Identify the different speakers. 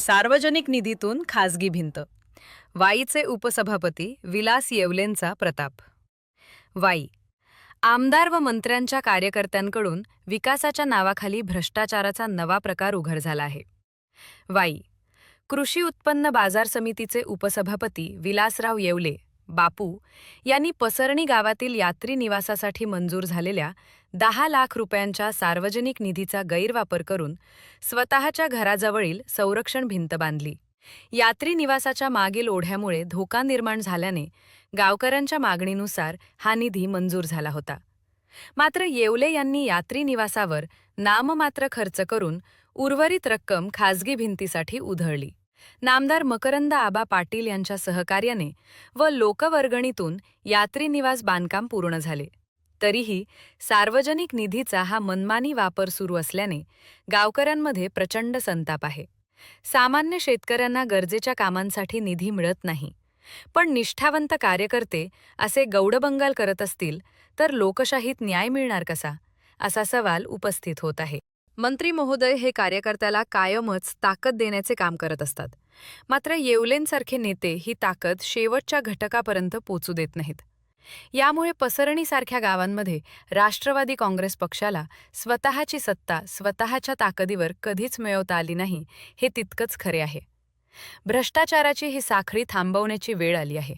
Speaker 1: सार्वजनिक निधीतून खासगी भिंत. वाईचे उपसभापती विलास येवलेंचा प्रताप. वाई. आमदार व मंत्र्यांच्या कार्यकर्त्यांकडून विकासाच्या नावाखाली भ्रष्टाचाराचा नवा प्रकार उघड झाला आहे. वाई. कृषी उत्पन्न बाजार समितीचे उपसभापती विलासराव येवले बापू यांनी पसरणी गावातील यात्री निवासासाठी मंजूर झालेल्या दहा लाख रुपयांच्या सार्वजनिक निधीचा गैरवापर करून स्वतःच्या घराजवळील संरक्षण भिंत बांधली. यात्री निवासाच्या मागील ओढ्यामुळे धोका निर्माण झाल्याने गावकऱ्यांच्या मागणीनुसार हा निधी मंजूर झाला होता. मात्र येवले यांनी यात्री निवासावर नाममात्र खर्च करून उर्वरित रक्कम खासगी भिंतीसाठी उधळली. नामदार मकरंद आबा पाटील यांच्या सहकार्याने व लोकवर्गणीतून यात्री निवास बांधकाम पूर्ण झाले. तरीही सार्वजनिक निधीचा हा मनमानी वापर सुरू असल्याने गावकऱ्यांमध्ये प्रचंड संताप आहे. सामान्य शेतकऱ्यांना गरजेच्या कामांसाठी निधी मिळत नाही. पण निष्ठावंत कार्यकर्ते असे गौडबंगाल करत असतील तर लोकशाहीत न्याय मिळणार कसा? असा सवाल उपस्थित होत आहे. मंत्री महोदय हे कार्यकर्त्याला कायमच ताकद देण्याचे काम करत असतात. मात्र येवलेंसारखे नेते ही ताकद शेवटच्या घटकापर्यंत पोचू देत नाहीत. यामुळे पसरणीसारख्या गावांमध्ये राष्ट्रवादी काँग्रेस पक्षाला स्वतःची सत्ता स्वतःच्या ताकदीवर कधीच मिळवता आली नाही हे तितकंच खरे आहे. भ्रष्टाचाराची ही साखळी थांबवण्याची वेळ आली आहे.